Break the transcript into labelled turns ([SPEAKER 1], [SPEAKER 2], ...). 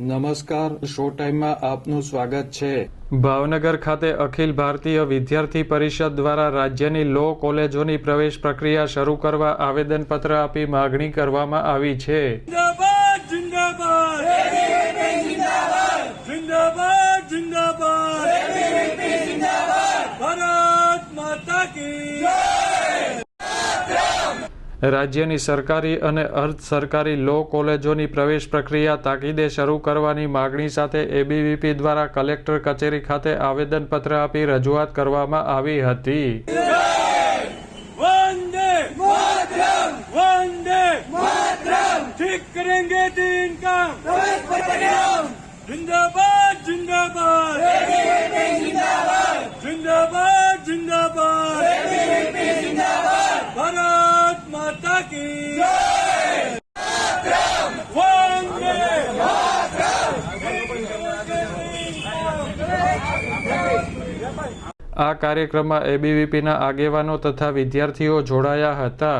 [SPEAKER 1] નમસ્કાર શો ટાઈમમાં આપનું સ્વાગત છે.
[SPEAKER 2] ભાવનગર ખાતે અખિલ ભારતીય વિદ્યાર્થી પરિષદ દ્વારા રાજ્યની લો કોલેજોની પ્રવેશ પ્રક્રિયા શરૂ કરવા આવેદનપત્ર આપી માગણી કરવામાં આવી છે.
[SPEAKER 3] ભારત માતા કી.
[SPEAKER 2] રાજ્યની સરકારી અને અર્ધ સરકારી લો કોલેજોની પ્રવેશ પ્રક્રિયા તાકીદે શરૂ કરવાની માગણી સાથે એબીવીપી દ્વારા કલેક્ટર કચેરી ખાતે આવેદનપત્ર આપી રજૂઆત કરવામાં આવી હતી.
[SPEAKER 3] જિંદાબાદ જિંદાબાદ.
[SPEAKER 2] આ કાર્યક્રમમાં એબીવીપીના આગેવાનો તથા વિદ્યાર્થીઓ જોડાયા હતા.